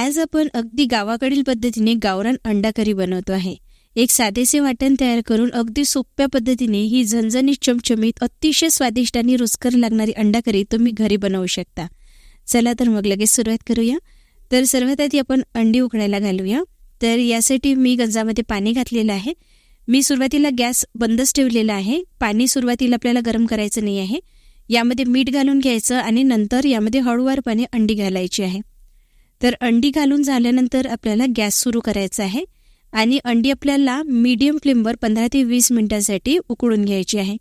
आज आपण अगदी गावाकडील पद्धतीने गावरान अंडा करी बनवतो आहे. एक साधेसे वाटण तयार करून अगदी सोप्या पद्धतीने ही झणझणीत चमचमीत अतिशय स्वादिष्ट आणि रुचकर लागणारी अंडा करी तुम्ही घरी बनवू शकता. चला तर मग लगेच सुरुवात करूया. तर सर्वात आधी आपण अंडी उकळायला घालूया. तर यासाठी मी गंजामध्ये पाणी घातलेलं आहे. मी सुरुवातीला गॅस बंदच ठेवलेला आहे. पाणी सुरुवातीला आपल्याला गरम करायचं नाही आहे. यामध्ये मीठ घालून घ्यायचं आणि नंतर यामध्ये हळूवारपणे अंडी घालायची आहे. तर अंडी घालून झाल्यानंतर आपल्याला गॅस सुरू करायचा आहे आणि अंडी आपल्याला मीडियम फ्लेमवर पंधरा ते वीस मिनिटांसाठी उकळून घ्यायची आहे.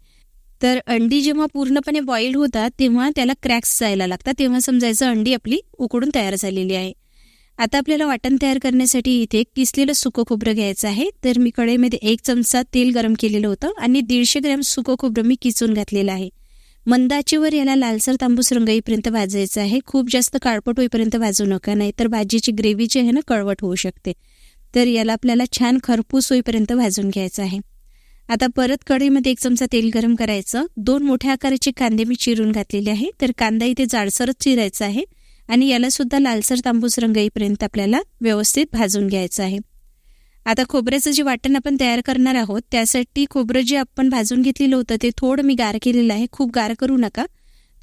तर अंडी जेव्हा पूर्णपणे बॉईल होतात तेव्हा त्याला क्रॅक्स जायला लागतात. तेव्हा समजायचं अंडी आपली उकडून तयार झालेली आहे. आता आपल्याला वाटण तयार करण्यासाठी इथे किसलेलं सुकं खोबरं घ्यायचं आहे. तर मी कढईमध्ये एक चमचा तेल गरम केलेलं होतं आणि दीडशे ग्रॅम सुकं खोबरं मी किसून घातलेलं आहे. मंदाचीवर याला लालसर तांबूस रंग येईपर्यंत भाजायचं आहे. खूप जास्त काळपट होईपर्यंत भाजू नका नाही तर भाजीची ग्रेव्ही जी आहे ना कळवट होऊ शकते. तर याला आपल्याला छान खरपूस होईपर्यंत भाजून घ्यायचं आहे. आता परत कढईमध्ये एक चमचा तेल गरम करायचं. दोन मोठ्या आकाराचे कांदे मी चिरून घातलेले आहे. तर कांदा इथे जाडसरच चिरायचा आहे आणि याला सुद्धा लालसर तांबूस रंग येईपर्यंत आपल्याला व्यवस्थित भाजून घ्यायचं आहे. आता खोबऱ्याचं जे वाटण आपण तयार करणार आहोत त्यासाठी खोबरं जे आपण भाजून घेतलेलं होतं ते थोडं मी गार केलेलं आहे. खूप गार करू नका.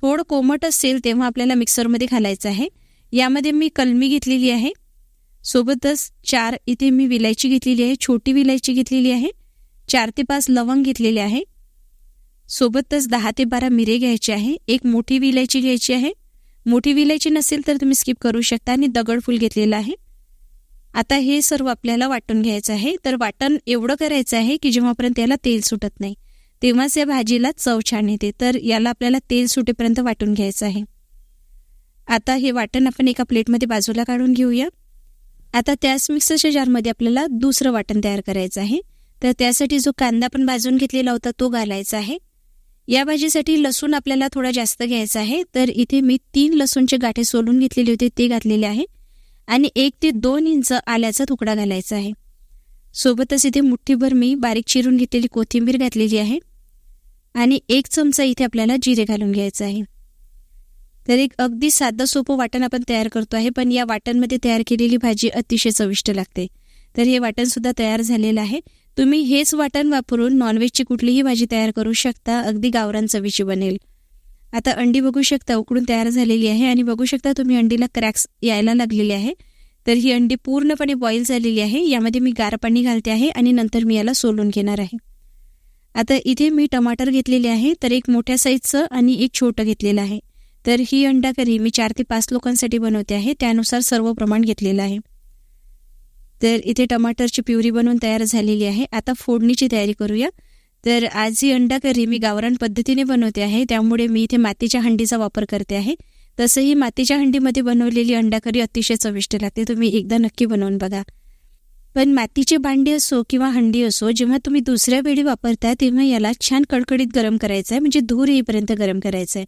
थोडं कोमट असेल तेव्हा आपल्याला मिक्सरमध्ये घालायचं आहे. यामध्ये मी कलमी घेतलेली आहे. सोबतच चार इथे मी विलायची घेतलेली आहे. छोटी विलायची घेतलेली आहे. चार ते पाच लवंग घेतलेले आहे. सोबतच दहा ते बारा मिरे घ्यायचे आहे. एक मोठी विलायची घ्यायची आहे. मोठी विलायची नसेल तर तुम्ही स्किप करू शकता आणि दगडफूल घेतलेलं आहे. आता हे सर्व आपल्याला वाटून घ्यायचं आहे. तर वाटण एवढं करायचं आहे की जेव्हापर्यंत याला तेल सुटत नाही. तेव्हाच या भाजीला चव छान येते. तर याला आपल्याला तेल सुटेपर्यंत वाटून घ्यायचं आहे. आता हे वाटण आपण एका प्लेटमध्ये बाजूला काढून घेऊया. आता त्याच मिक्सरच्या जारमध्ये आपल्याला दुसरं वाटण तयार करायचं आहे. तर त्यासाठी जो कांदा आपण भाजून घेतलेला होता तो घालायचा आहे. या भाजीसाठी लसूण आपल्याला थोडा जास्त घ्यायचा आहे. तर इथे मी तीन लसूणचे गाठे सोलून घेतलेले होते ते घातलेले आहे. आणि एक ते दोन इंच आल्याचा तुकडा घालायचा आहे. सोबतच इथे मुठ्ठीभर मी बारीक चिरून घेतलेली कोथिंबीर घातलेली आहे आणि एक चमचा इथे आपल्याला जिरे घालून घ्यायचं आहे. तर एक अगदी साधं सोपं वाटण आपण तयार करतो आहे पण या वाटणमध्ये तयार केलेली भाजी अतिशय चविष्ट लागते. तर हे वाटणसुद्धा तयार झालेलं आहे. तुम्ही हेच वाटण वापरून नॉनव्हेजची कुठलीही भाजी तयार करू शकता अगदी गावरान चवीची बनेल. आता अंडी बघू शकता उकडून तयार झालेली आहे आणि बघू शकता तुम्ही अंडीला क्रॅक्स यायला लागलेले आहे. तर ही अंडी पूर्णपणे बॉईल झालेली आहे. यामध्ये मी गार पाणी घालते आहे आणि नंतर मी याला सोलून घेणार आहे. आता इथे मी टमाटर घेतलेले आहे तर एक मोठ्या साईजचं आणि एक छोटं घेतलेलं आहे. तर ही अंडा करी मी चार ते पाच लोकांसाठी बनवते आहे त्यानुसार सर्व प्रमाण घेतलेलं आहे. तर इथे टमाटरची प्युरी बनवून तयार झालेली आहे. आता फोडणीची तयारी करूया. तर आज ही अंडा करी मी गावरान पद्धतीने बनवते आहे. त्यामुळे मी इथे मातीच्या हंडीचा वापर करते आहे. तसंही मातीच्या हंडीमध्ये बनवलेली अंडा करी अतिशय चविष्ट लागते. तुम्ही एकदा नक्की बनवून बघा. पण मातीची भांडी असो किंवा हंडी असो जेव्हा तुम्ही दुसऱ्या वेळी वापरता तेव्हा याला छान कडकडीत गरम करायचं आहे म्हणजे धूर येईपर्यंत गरम करायचं आहे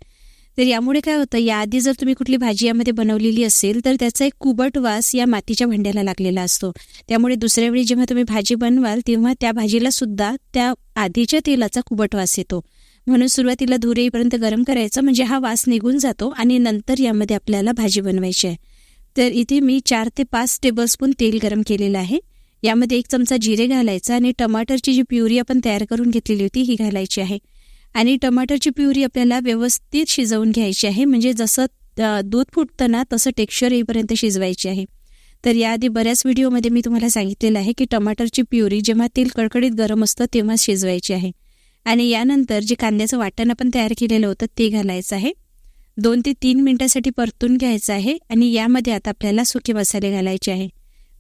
तर यामुळे काय होतं याआधी जर तुम्ही कुठली भाजी यामध्ये बनवलेली असेल तर त्याचा एक कुबट वास या मातीच्या भांड्याला लागलेला असतो. त्यामुळे दुसऱ्या वेळी जेव्हा तुम्ही भाजी बनवाल तेव्हा त्या भाजीला सुद्धा त्या आधीच्या तेलाचा कुबट वास येतो. म्हणून सुरुवातीला धुरे येईपर्यंत गरम करायचं म्हणजे हा वास निघून जातो आणि नंतर यामध्ये आपल्याला भाजी बनवायची आहे. तर इथे मी चार ते पाच टेबलस्पून तेल गरम केलेलं आहे. यामध्ये एक चमचा जिरे घालायचा आणि टमाटरची जी प्युरी आपण तयार करून घेतलेली होती ही घालायची आहे. आणि टमाटरची प्युरी आपल्याला व्यवस्थित शिजवून घ्यायची आहे. म्हणजे जसं दूध फुटतं ना तसं टेक्स्चर येईपर्यंत शिजवायची आहे. तर याआधी बऱ्याच व्हिडिओमध्ये मी तुम्हाला सांगितलेलं आहे की टमाटरची प्युरी जेव्हा तेल कडकडीत गरम असतं तेव्हा शिजवायची आहे. आणि यानंतर जे कांद्याचं वाटण आपण तयार केलेलं होतं ते घालायचं आहे. दोन ते तीन मिनिटासाठी परतून घ्यायचं आहे आणि यामध्ये आता आपल्याला सुके मसाले घालायचे आहे.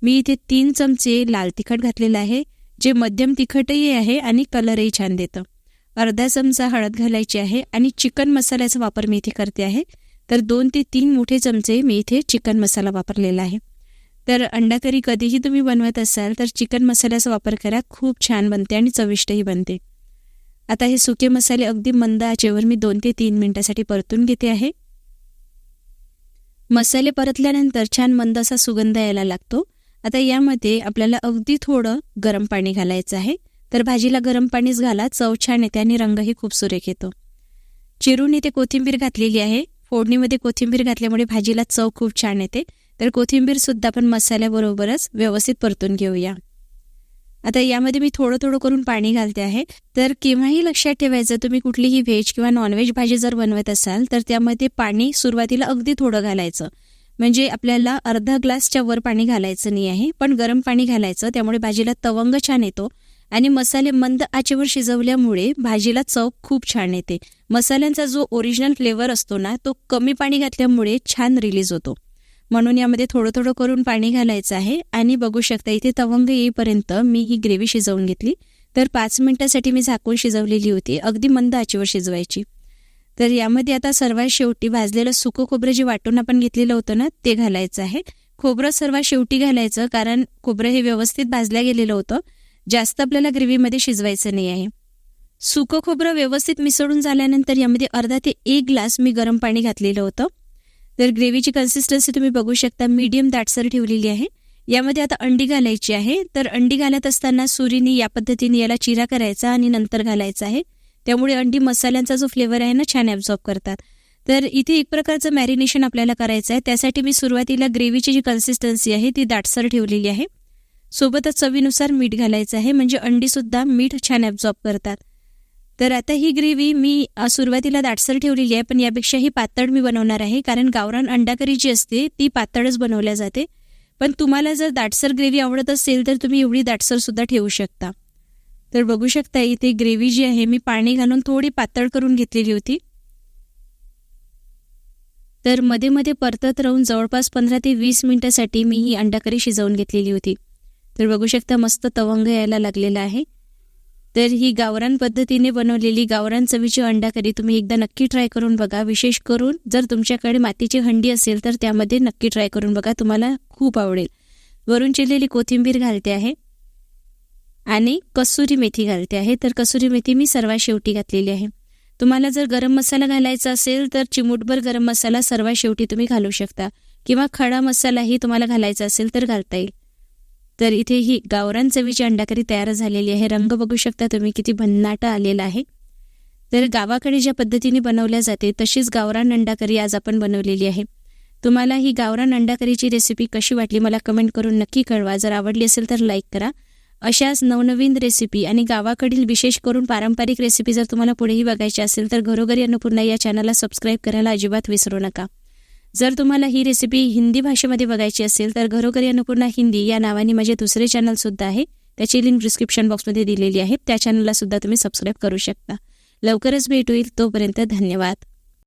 मी इथे तीन चमचे लाल तिखट घातलेलं आहे जे मध्यम तिखटही आहे आणि कलरही छान देतं. अर्धा चमचा हळद घालायची आहे आणि चिकन मसाल्याचा वापर मी इथे करते आहे. तर दोन ते तीन मोठे चमचे मी इथे चिकन मसाला वापरलेला आहे. तर अंडा करी कधीही तुम्ही बनवत असाल तर चिकन मसाल्याचा वापर करा. खूप छान बनते आणि चविष्टही बनते. आता हे सुके मसाले अगदी मंद आचेवर मी दोन ते तीन मिनिटासाठी परतून घेते आहे. मसाले परतल्यानंतर छान मंद असा सुगंध यायला लागतो. आता यामध्ये आपल्याला अगदी थोडं गरम पाणी घालायचं आहे. तर भाजीला गरम पाणीच घाला चव छान येते आणि रंगही खूप सुरेख येतो. चिरून इथे कोथिंबीर घातलेली आहे. फोडणीमध्ये कोथिंबीर घातल्यामुळे भाजीला चव खूप छान येते. तर कोथिंबीरसुद्धा आपण मसाल्याबरोबरच व्यवस्थित परतून घेऊया. आता यामध्ये मी थोडं थोडं करून पाणी घालते आहे. तर केव्हाही लक्षात ठेवायचं तुम्ही कुठलीही व्हेज किंवा नॉनव्हेज भाजी जर बनवत असाल तर त्यामध्ये पाणी सुरुवातीला अगदी थोडं घालायचं. म्हणजे आपल्याला अर्धा ग्लासच्या वर पाणी घालायचं नाही आहे पण गरम पाणी घालायचं त्यामुळे भाजीला तवंग छान येतो. आणि मसाले मंद आचेवर शिजवल्यामुळे भाजीला चव खूप छान येते. मसाल्यांचा जो ओरिजिनल फ्लेवर असतो ना तो कमी पाणी घातल्यामुळे छान रिलीज होतो. म्हणून यामध्ये थोडं थोडं करून पाणी घालायचं आहे आणि बघू शकता इथे तवंग येईपर्यंत मी ही ग्रेव्ही शिजवून घेतली. तर पाच मिनिटासाठी मी झाकून शिजवलेली होती अगदी मंद आचेवर शिजवायची. तर यामध्ये आता सर्वात शेवटी भाजलेलं सुकं खोबरं जे वाटून आपण घेतलेलं होतं ना ते घालायचं आहे. खोबरं सर्वात शेवटी घालायचं कारण खोबरं हे व्यवस्थित भाजल्या गेलेलं होतं. जास्त आपल्याला ग्रेव्हीमध्ये शिजवायचं नाही आहे. सुकं खोबरं व्यवस्थित मिसळून झाल्यानंतर यामध्ये अर्धा ते एक ग्लास मी गरम पाणी घातलेलं होतं. तर ग्रेव्हीची कन्सिस्टन्सी तुम्ही बघू शकता मीडियम दाटसर ठेवलेली आहे. यामध्ये आता अंडी घालायची आहे. तर अंडी घालत असताना सुरीनी या पद्धतीने याला चिरा करायचा आणि नंतर घालायचा आहे. त्यामुळे अंडी मसाल्यांचा जो फ्लेवर आहे ना छान ॲब्झॉर्ब करतात. तर इथे एक प्रकारचं मॅरिनेशन आपल्याला करायचं आहे. त्यासाठी मी सुरुवातीला ग्रेव्हीची जी कन्सिस्टन्सी आहे ती दाटसर ठेवलेली आहे. सोबतच चवीनुसार मीठ घालायचं आहे. म्हणजे अंडीसुद्धा मीठ छान ॲब्झॉर्ब करतात. तर आता ही ग्रेव्ही मी सुरुवातीला दाटसर ठेवलेली आहे. पण यापेक्षाही पातळ मी बनवणार आहे. कारण गावरान अंडाकरी जी असते ती पातळच बनवल्या जाते. पण तुम्हाला जर दाटसर ग्रेव्ही आवडत असेल तर तुम्ही एवढी दाटसरसुद्धा ठेवू शकता. तर बघू शकता इथे ग्रेव्ही जी आहे मी पाणी घालून थोडी पातळ करून घेतलेली होती. तर मध्ये मध्ये परतत राहून जवळपास पंधरा ते वीस मिनिटासाठी मी ही अंडाकरी शिजवून घेतलेली होती. तर बघू शकता मस्त तवंग यायला लागलेला आहे. तर ही गावरान पद्धतीने बनवलेली गावरान चवीची अंडा करी तुम्ही एकदा नक्की ट्राय करून बघा. विशेष करून जर तुमच्याकडे मातीची हंडी असेल तर त्यामध्ये नक्की ट्राय करून बघा. तुम्हाला खूप आवडेल. वरून चिरलेली कोथिंबीर घालते आहे. आणि कसुरी मेथी घालते आहे. तर कसुरी मेथी मी सर्वात शेवटी घातलेली आहे. तुम्हाला जर गरम मसाला घालायचा असेल तर चिमूटभर गरम मसाला सर्वात शेवटी तुम्ही घालू शकता. किंवा खडा मसालाही तुम्हाला घालायचा असेल तर घालता येईल. तर इथे ही गावरान चवीची अंडाकरी तयार झालेली आहे. रंग बघू शकता तुम्ही किती भन्नाट आलेला आहे. तर गावाकडे ज्या पद्धतीने बनवल्या जाते तशीच गावरान अंडाकरी आज आपण बनवलेली आहे. तुम्हाला ही गावरान अंडाकरीची रेसिपी कशी वाटली मला कमेंट करून नक्की कळवा. जर आवडली असेल तर लाईक करा. अशाच नवनवीन रेसिपी आणि गावाकडील विशेष करून पारंपरिक रेसिपी जर तुम्हाला पुढेही बघायची असेल तर घरोघरी अन्नपूर्णा या चॅनलला सबस्क्राईब करायला अजिबात विसरू नका. जर तुम्हाला ही रेसिपी हिंदी भाषेमध्ये बघायची असेल तर घरोघरी अन्नपूर्णा हिंदी या नावाने माझे दुसरे चॅनलसुद्धा आहे. त्याची लिंक डिस्क्रिप्शन बॉक्समध्ये दिलेली आहे. त्या चॅनलला सुद्धा तुम्ही सबस्क्राईब करू शकता. लवकरच भेट होईल तोपर्यंत धन्यवाद.